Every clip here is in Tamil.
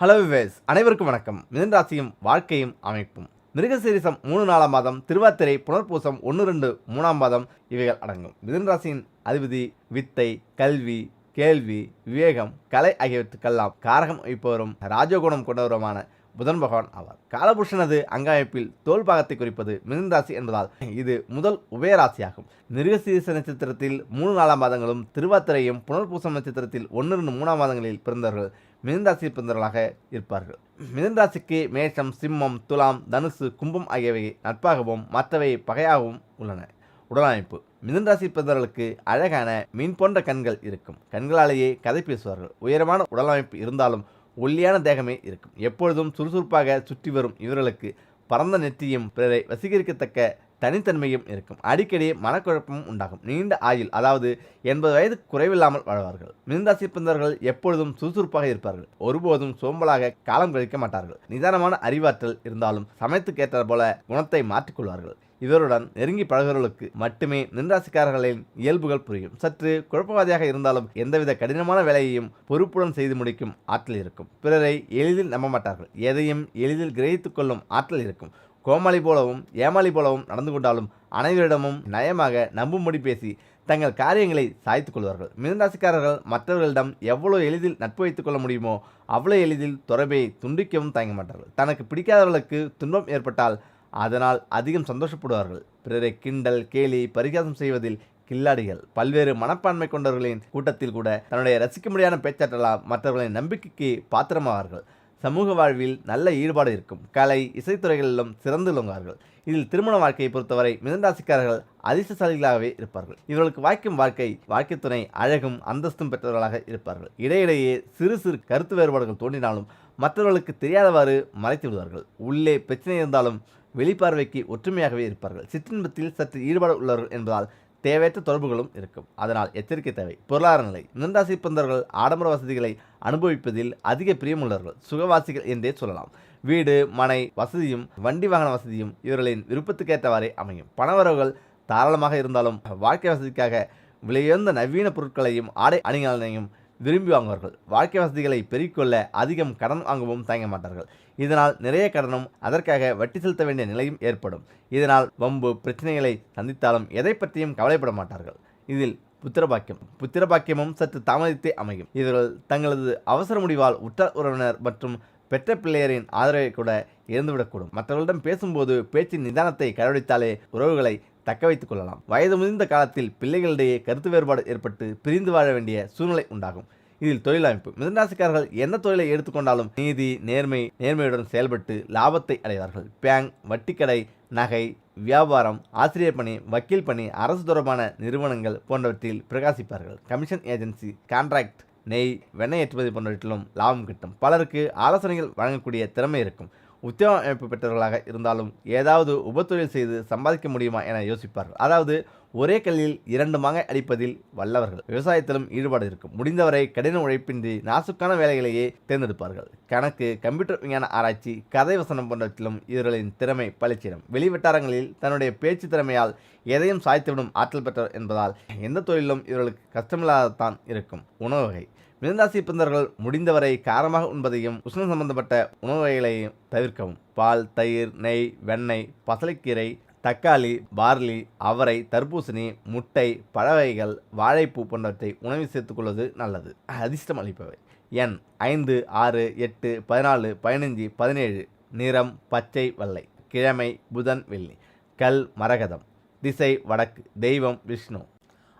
ஹலோ விவேஸ் அனைவருக்கும் வணக்கம். மிதன்ராசியும் வாழ்க்கையும் அமைப்பும். மிருகசீரிசம் மூணு நாலாம் மாதம் திருவாத்திரை புனர்பூசம் ஒன்று ரெண்டு மூணாம் மாதம் இவைகள் அடங்கும். மிதன்ராசியின் அதிபதி வித்தை கல்வி கேள்வி விவேகம் கலை ஆகியவற்றுக்கெல்லாம் காரகம் வைப்பவரும் ராஜகுணம் கொண்டவருமான புதன் பகவான் ஆவார். காலபுருஷனது அங்கமைப்பில் தோல் பாகத்தை குறிப்பது மிதுன ராசி என்பதால் இது முதல் உபயராசியாகும் மிருகசீரிச நட்சத்திரத்தில் மூணு நாலாம் மாதங்களும் திருவாத்திரையும் புனர்பூசம் நட்சத்திரத்தில் ஒன்று ரெண்டு மூணாம் மாதங்களில் பிறந்தவர்கள் மிதன்ராசி பிறந்தவர்களாக இருப்பார்கள். மிதன்ராசிக்கு மேஷம் சிம்மம் துலாம் தனுசு கும்பம் ஆகியவை நட்பாகவும் மற்றவை பகையாகவும் உள்ளன. உடலமைப்பு. மிதன்ராசி பிறந்தவர்களுக்கு அழகான மீன் போன்ற கண்கள் இருக்கும். கண்களாலேயே கதை பேசுவார்கள். உயரமான உடலமைப்பு இருந்தாலும் ஒல்லியான தேகமே இருக்கும். எப்பொழுதும் சுறுசுறுப்பாக சுற்றி வரும் இவர்களுக்கு பரந்த நெற்றியும் பிறரை வசீகரிக்கத்தக்க தனித்தன்மையும் இருக்கும். அடிக்கடி மனக்குழப்பமும் உண்டாகும். நீண்ட ஆயுள் அதாவது எண்பது வயது குறைவில்லாமல் வாழ்வார்கள். மிருந்தாசி பிறந்தவர்கள் எப்பொழுதும் சுறுசுறுப்பாக இருப்பார்கள். ஒருபோதும் சோம்பலாக காலம் கழிக்க மாட்டார்கள். நிதானமான அறிவாற்றல் இருந்தாலும் சமயத்துக்கேற்ற போல குணத்தை மாற்றிக்கொள்வார்கள். இவருடன் நெருங்கி பழகுவர்களுக்கு மட்டுமே நின்ராசிக்காரர்களின் இயல்புகள் புரியும். சற்று குழப்பவாதியாக இருந்தாலும் எந்தவித கடினமான வேலையையும் பொறுப்புடன் செய்து முடிக்கும் ஆற்றல் இருக்கும். பிறரை எளிதில் நம்ப மாட்டார்கள் எதையும் எளிதில் கிரகித்துக் கொள்ளும் ஆற்றல் இருக்கும். கோமாளி போலவும் ஏமாளி போலவும் நடந்து கொண்டாலும் அனைவரிடமும் நயமாக நம்பும்படி பேசி தங்கள் காரியங்களை சாய்த்து கொள்வார்கள். மிதராசிக்காரர்கள் மற்றவர்களிடம் எவ்வளோ எளிதில் நட்பு வைத்துக் கொள்ள முடியுமோ அவ்வளோ எளிதில் தொடர்பை துண்டிக்கவும் தயங்க மாட்டார்கள். தனக்கு பிடிக்காதவர்களுக்கு துன்பம் ஏற்பட்டால் அதனால் அதிகம் சந்தோஷப்படுவார்கள். பிறரை கிண்டல் கேலி பரிகாசம் செய்வதில் கில்லாடிகள். பல்வேறு மனப்பான்மை கொண்டவர்களின் கூட்டத்தில் கூட தன்னுடைய ரசிக்க முடியாத பேச்சாற்றலால் மற்றவர்களின் நம்பிக்கைக்கு பாத்திரமாவார்கள். சமூக வாழ்வில் நல்ல ஈடுபாடு இருக்கும். கலை இசைத்துறைகளிலும் சிறந்து விளங்குவார்கள் இதில் திருமண வாழ்க்கையை பொறுத்தவரை மிதன்ராசிக்காரர்கள் அதிர்ஷ்டசாலிகளாகவே இருப்பார்கள். இவர்களுக்கு வாய்க்கும் வாழ்க்கை வாழ்க்கை துணை அழகும் அந்தஸ்தும் பெற்றவர்களாக இருப்பார்கள். இடையிடையே சிறு சிறு கருத்து வேறுபாடுகள் தோன்றினாலும் மற்றவர்களுக்கு தெரியாதவாறு மறைத்து விடுவார்கள். உள்ளே பிரச்சனை இருந்தாலும் வெளிப்பார்வைக்கு ஒற்றுமையாகவே இருப்பார்கள். சிற்றின்பத்தில் சற்று ஈடுபாடு உள்ளவர்கள் என்பதால் தேவையற்ற தொடர்புகளும் இருக்கும். அதனால் எச்சரிக்கை தேவை. பொருளாதார நிலை. மிருந்தாசி பந்தர்கள் ஆடம்பர வசதிகளை அனுபவிப்பதில் அதிக பிரியமுள்ளவர்கள் சுகவாசிகள் என்றே சொல்லலாம். வீடு மனை வசதியும் வண்டி வாகன வசதியும் இவர்களின் விருப்பத்துக்கேற்றவாறே அமையும். பணவரவுகள் தாராளமாக இருந்தாலும் வாழ்க்கை வசதிக்காக விலையுயர்ந்த நவீன பொருட்களையும் ஆடை அணிகலனையும் விரும்பி வாங்குவார்கள். வாழ்க்கை வசதிகளை பெருக்கிக்கொள்ள அதிகம் கடன் வாங்கவும் தயங்க மாட்டார்கள் இதனால் நிறைய கடனும் அதற்காக வட்டி செலுத்த வேண்டிய நிலையும் ஏற்படும். இதனால் வம்பு பிரச்சனைகளை சந்தித்தாலும் எதை பற்றியும் கவலைப்பட மாட்டார்கள். இதில் புத்திரபாக்கியம் புத்திரபாக்கியமும் சற்று தாமதித்தே அமையும். இவர்கள் தங்களது அவசர முடிவால் உற்றார் உறவினர் மற்றும் பெற்ற பிள்ளையரின் ஆதரவை கூட இழந்துவிடக்கூடும். மற்றவர்களிடம் பேசும்போது பேச்சின் நிதானத்தை கடைபிடித்தாலே உறவுகளை தக்க வைத்துக் கொள்ளலாம். வயது முதிர்ந்த காலத்தில் பிள்ளைகளிடையே கருத்து வேறுபாடு ஏற்பட்டு பிரிந்து வாழ வேண்டிய சூழ்நிலை உண்டாகும். இதில் தொழில் அமைப்பு மிதனராசிக்காரர்கள் எந்த தொழிலை எடுத்துக்கொண்டாலும் நீதி நேர்மை நேர்மையுடன் செயல்பட்டு லாபத்தை அடைவார்கள். பேங்க் வட்டிக்கடை நகை வியாபாரம் ஆசிரியர் பணி வக்கீல் பணி அரசு தொடர்பான நிறுவனங்கள் போன்றவற்றில் பிரகாசிப்பார்கள். கமிஷன் ஏஜென்சி கான்ட்ராக்ட் நெய் வெண்ணெய் ஏற்றுமதி போன்றவற்றிலும் லாபம் கிட்டும். பலருக்கு ஆலோசனைகள் வழங்கக்கூடிய திறமை இருக்கும். உத்தியோக அமைப்பு பெற்றவர்களாக இருந்தாலும் ஏதாவது உபத்தொழில் செய்து சம்பாதிக்க முடியுமா என யோசிப்பார்கள். அதாவது ஒரே கல்லில் இரண்டு மாங்காய் அடிப்பதில் வல்லவர்கள். விவசாயத்திலும் ஈடுபாடு இருக்கும். முடிந்தவரை கடின உழைப்பின்றி நாசுக்கான வேலைகளையே தேர்ந்தெடுப்பார்கள். கணக்கு கம்ப்யூட்டர் விஞ்ஞான ஆராய்ச்சி கதை வசனம் போன்றவற்றிலும் இவர்களின் திறமை பளிச்சிடும். வெளிவட்டாரங்களில் தன்னுடைய பேச்சு திறமையால் எதையும் சாய்த்துவிடும் ஆற்றல் பெற்றவர் என்பதால் எந்த தொழிலும் இவர்களுக்கு கஷ்டமில்லாததான் இருக்கும். உணவு வகை. மிருந்தாசி பிந்தர்கள் முடிந்தவரை காரமாக உண்பதையும் உஷ்ணம் சம்பந்தப்பட்ட உணவு வகைகளையும் தவிர்க்கவும். பால் தயிர் நெய் வெண்ணெய் பசலைக்கீரை தக்காளி பார்லி அவரை தர்பூசணி முட்டை பழ வகைகள் வாழைப்பூ போன்றவற்றை உணவில் சேர்த்துக்கொள்வது நல்லது. அதிர்ஷ்டம் அளிப்பவை. எண் ஐந்து ஆறு எட்டு பதினாலு பதினஞ்சு பதினேழு. நிறம் பச்சை வெள்ளை. கிழமை புதன் வெள்ளி. கல் மரகதம். திசை வடக்கு. தெய்வம் விஷ்ணு.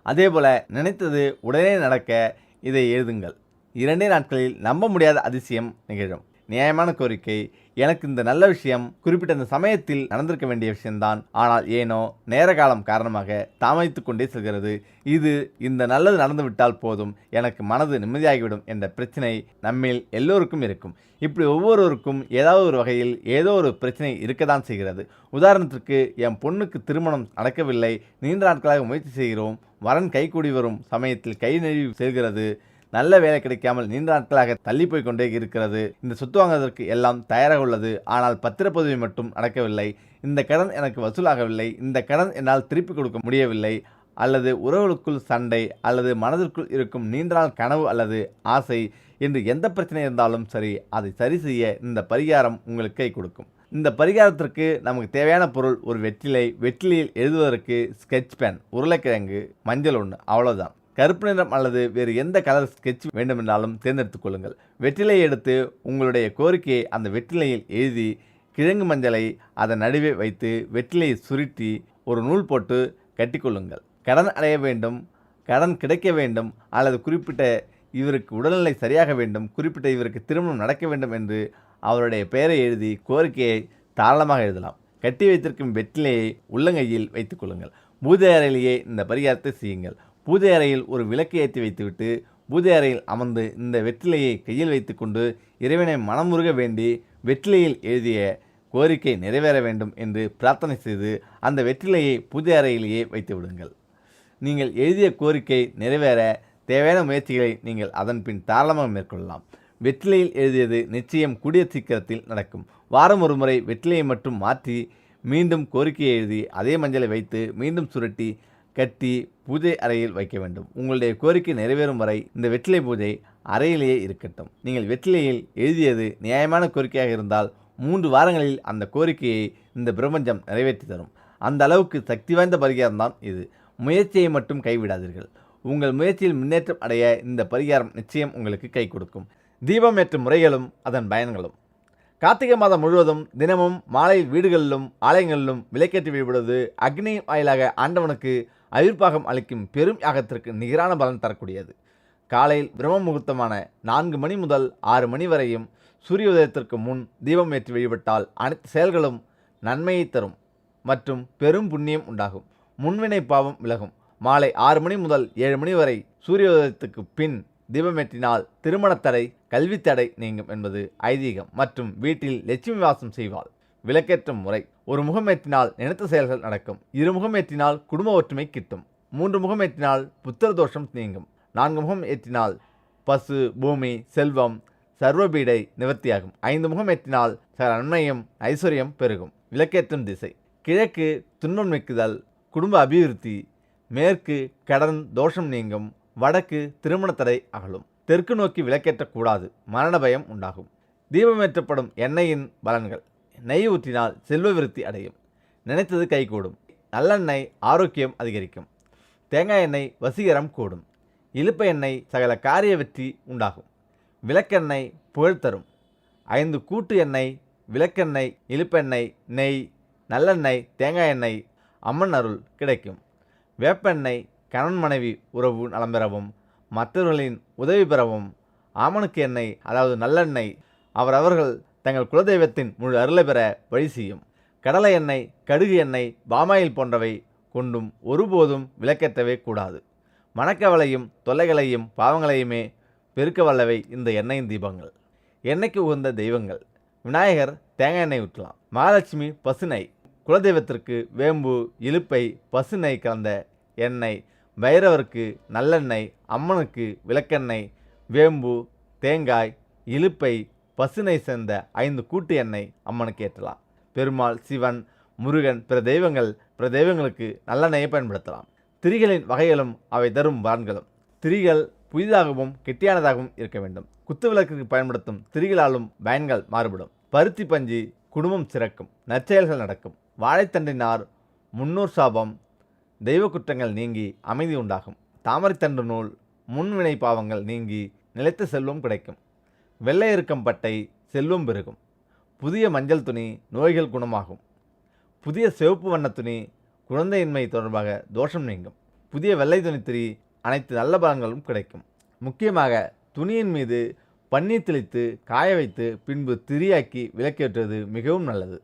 அதேபோல நினைத்தது உடனே நடக்க இதை எழுதுங்கள். இரண்டே நாட்களில் நம்ப முடியாத அதிசயம் நிகழும். நியாயமான கோரிக்கை. எனக்கு இந்த நல்ல விஷயம் குறிப்பிட்ட இந்த சமயத்தில் நடந்திருக்க வேண்டிய விஷயம்தான். ஆனால் ஏனோ நேர காலம் காரணமாக தாமதித்து கொண்டே செல்கிறது. இது இந்த நல்லது நடந்துவிட்டால் போதும். எனக்கு மனது நிம்மதியாகிவிடும் என்ற பிரச்சனை நம்மில் எல்லோருக்கும் இருக்கும். இப்படி ஒவ்வொருவருக்கும் ஏதாவது ஒரு வகையில் ஏதோ ஒரு பிரச்சனை இருக்கத்தான் செய்கிறது. உதாரணத்திற்கு என் பொண்ணுக்கு திருமணம் நடக்கவில்லை. நீண்ட நாட்களாக முயற்சி செய்கிறோம். வரன் கைகூடி வரும் சமயத்தில் கை நழுவி செல்கிறது. நல்ல வேலை கிடைக்காமல் நீண்ட நாட்களாக தள்ளி போய் கொண்டே இருக்கிறது. இந்த சொத்து வாங்குவதற்கு எல்லாம் தயாராக உள்ளது. ஆனால் பத்திரப்பதிவு மட்டும் நடக்கவில்லை இந்த கடன் எனக்கு வசூலாகவில்லை. இந்த கடன் என்னால் திருப்பி கொடுக்க முடியவில்லை. அல்லது உறவுகளுக்குள் சண்டை அல்லது மனதிற்குள் இருக்கும் நீண்ட நாள் கனவு அல்லது ஆசை என்று எந்த பிரச்சனை இருந்தாலும் சரி அதை சரி செய்ய இந்த பரிகாரம் உங்களுக்கு கை கொடுக்கும். இந்த பரிகாரத்திற்கு நமக்கு தேவையான பொருள் ஒரு வெற்றிலை வெற்றிலையில் எழுதுவதற்கு ஸ்கெட்ச் பேன் உருளைக்கிழங்கு மஞ்சள் ஒன்று அவ்வளோதான் கருப்பு நிறம் அல்லது வேறு எந்த கலர் ஸ்கெட்ச் வேண்டுமென்றாலும் தேர்ந்தெடுத்துக் கொள்ளுங்கள். வெற்றிலையை எடுத்து உங்களுடைய கோரிக்கையை அந்த வெற்றிலையில் எழுதி கிழங்கு மஞ்சளை அதன் நடுவே வைத்து வெற்றிலையை சுருட்டி ஒரு நூல் போட்டு கட்டிக்கொள்ளுங்கள் கடன் அடைய வேண்டும் கடன் கிடைக்க வேண்டும் அல்லது குறிப்பிட்ட இவருக்கு உடல்நிலை சரியாக வேண்டும் குறிப்பிட்ட இவருக்கு திருமணம் நடக்க வேண்டும் என்று அவருடைய பெயரை எழுதி கோரிக்கையை தாராளமாக எழுதலாம். கட்டி வைத்திருக்கும் வெற்றிலையை உள்ளங்கையில் வைத்துக் கொள்ளுங்கள். பூஜை அறையிலேயே இந்த பரிகாரத்தை செய்யுங்கள். பூஜை அறையில் ஒரு விளக்கு ஏற்றி வைத்துவிட்டு பூஜை அறையில் அமர்ந்து இந்த வெற்றிலையை கையில் வைத்துக்கொண்டு இறைவனை மனமுருக வேண்டி வெற்றிலையில் எழுதிய கோரிக்கை நிறைவேற வேண்டும் என்று பிரார்த்தனை செய்து அந்த வெற்றிலையை பூஜை அறையிலேயே வைத்து விடுங்கள். நீங்கள் எழுதிய கோரிக்கை நிறைவேற தேவையான முயற்சிகளை நீங்கள் அதன் பின் தாராளமாக மேற்கொள்ளலாம். வெற்றிலையில் எழுதியது நிச்சயம் கூடிய சீக்கிரத்தில் நடக்கும். வாரம் ஒரு முறை வெற்றிலையை மட்டும் மாற்றி மீண்டும் கோரிக்கையை எழுதி அதே மஞ்சளை வைத்து மீண்டும் சுருட்டி கட்டி பூஜை அறையில் வைக்க வேண்டும். உங்களுடைய கோரிக்கை நிறைவேறும் வரை இந்த வெற்றிலை பூஜை அறையிலேயே இருக்கட்டும். நீங்கள் வெற்றிலையில் எழுதியது நியாயமான கோரிக்கையாக இருந்தால் மூன்று வாரங்களில் அந்த கோரிக்கையை இந்த பிரபஞ்சம் நிறைவேற்றி தரும். அந்த அளவுக்கு சக்தி வாய்ந்த பரிகாரம் தான் இது. முயற்சியை மட்டும் கைவிடாதீர்கள். உங்கள் முயற்சியில் முன்னேற்றம் அடைய இந்த பரிகாரம் நிச்சயம் உங்களுக்கு கை கொடுக்கும். தீபம் ஏற்றும் முறைகளும் அதன் பயன்களும். கார்த்திகை மாதம் முழுவதும் தினமும் மாலை வீடுகளிலும் ஆலயங்களிலும் விலைக்கேற்றி வழிபடுவது அக்னி வாயிலாக ஆண்டவனுக்கு அவிர்ப்பாகம் அளிக்கும் பெரும் யாகத்திற்கு நிகரான பலன் தரக்கூடியது. காலையில் பிரம்ம முகூர்த்தமான நான்கு மணி முதல் ஆறு மணி வரையும் சூரிய உதயத்திற்கு முன் தீபம் ஏற்றி வழிபட்டால் அனைத்து செயல்களும் நன்மையை தரும் மற்றும் பெரும் புண்ணியம் உண்டாகும். முன்வினை பாவம் விலகும். மாலை ஆறு மணி முதல் ஏழு மணி வரை சூரிய உதயத்துக்கு பின் தீபமேற்றினால் திருமணத்தடை தடை தடை நீங்கும் என்பது ஐதீகம் மற்றும் வீட்டில் லட்சுமி வாசம் செய்வாள். விளக்கேற்றும் முறை. ஒரு முகம் ஏற்றினால் நினைத்த செயல்கள் நடக்கும். இரு முகம் ஏற்றினால் குடும்ப ஒற்றுமை கிட்டும். மூன்று முகம் ஏற்றினால் புத்திர தோஷம் நீங்கும். நான்கு முகம் ஏற்றினால் பசு பூமி செல்வம் சர்வபீடை நிவர்த்தியாகும். ஐந்து முகம் ஏற்றினால் சகல நன்மையும் ஐஸ்வர்யம் பெருகும். விளக்கேற்றும் திசை. கிழக்கு துன்பம் நீக்குதல் குடும்ப அபிவிருத்தி மேற்கு கடன் தோஷம் நீங்கும் வடக்கு திருமண தடை அகலும். தெற்கு நோக்கி விளக்கேற்றக்கூடாது மரண பயம் உண்டாகும். தீபமேற்றப்படும் எண்ணெயின் பலன்கள். நெய் ஊற்றினால் செல்வ விருத்தி அடையும். நினைத்தது கைகூடும். நல்லெண்ணெய் ஆரோக்கியம் அதிகரிக்கும். தேங்காய் எண்ணெய் வசீகரம் கூடும். இழுப்ப எண்ணெய் சகல காரிய வெற்றி உண்டாகும். விளக்கெண்ணெய் புகழ் தரும். ஐந்து கூட்டு எண்ணெய் விளக்கெண்ணெய் இழுப்பெண்ணெய் நெய் நல்லெண்ணெய் தேங்காய் எண்ணெய் அம்மன் அருள் கிடைக்கும். வேப்பெண்ணெய் கணவன் மனைவி உறவு நலம் பெறவும் மற்றவர்களின் உதவி பெறவும் ஆமணுக்கு எண்ணெய் அதாவது நல்லெண்ணெய் அவரவர்கள் தங்கள் குலதெய்வத்தின் முழு அருளை பெற வழி செய்யும். கடலை எண்ணெய் கடுகு எண்ணெய் பாமாயில் போன்றவை கொண்டும் ஒருபோதும் விளக்கேற்றவே கூடாது. மணக்கவலையும் தொல்லைகளையும் பாவங்களையுமே பெருக்க வல்லவை இந்த எண்ணெயின் தீபங்கள். எண்ணெய்க்கு உகந்த தெய்வங்கள். விநாயகர் தேங்காய் எண்ணெய் ஊற்றலாம். மகாலட்சுமி பசுனை குலதெய்வத்திற்கு வேம்பு இலுப்பை பசுனை கலந்த எண்ணெய் பைரவருக்கு நல்லெண்ணெய் அம்மனுக்கு விளக்கெண்ணெய் வேம்பு தேங்காய் இலுப்பை பசுனை சேர்ந்த ஐந்து கூட்டு எண்ணெய் அம்மனுக்கு ஏற்றலாம். பெருமாள் சிவன் முருகன் பிற தெய்வங்கள் பிற தெய்வங்களுக்கு நல்லெண்ணெயை பயன்படுத்தலாம். திரிகளின் வகைகளும் அவை தரும் பலன்களும் திரிகள் புதிதாகவும் கெட்டியானதாகவும் இருக்க வேண்டும். குத்து விளக்குக்கு பயன்படுத்தும் திரிகளாலும் பயன்கள் மாறுபடும். பருத்தி பஞ்சு குடும்பம் சிறக்கும். நற்செயல்கள் நடக்கும். வாழைத்தண்டினார் முன்னூர் சாபம் தெய்வ குற்றங்கள் நீங்கி அமைதி உண்டாகும். தாமரைத்தண்டு நூல் முன்வினை பாவங்கள் நீங்கி நிலைத்த செல்வம் கிடைக்கும். வெள்ளையருக்கம் பட்டை செல்வம் பெருகும். புதிய மஞ்சள் துணி நோய்கள் குணமாகும். புதிய சிவப்பு வண்ண துணி குழந்தையின்மை தொடர்பாக தோஷம் நீங்கும். புதிய வெள்ளை துணி திரி அனைத்து நல்ல பலன்களும் கிடைக்கும். முக்கியமாக துணியின் மீது பன்னீர் தெளித்து காய வைத்து பின்பு திரியாக்கி விளக்கேற்றுவது மிகவும் நல்லது.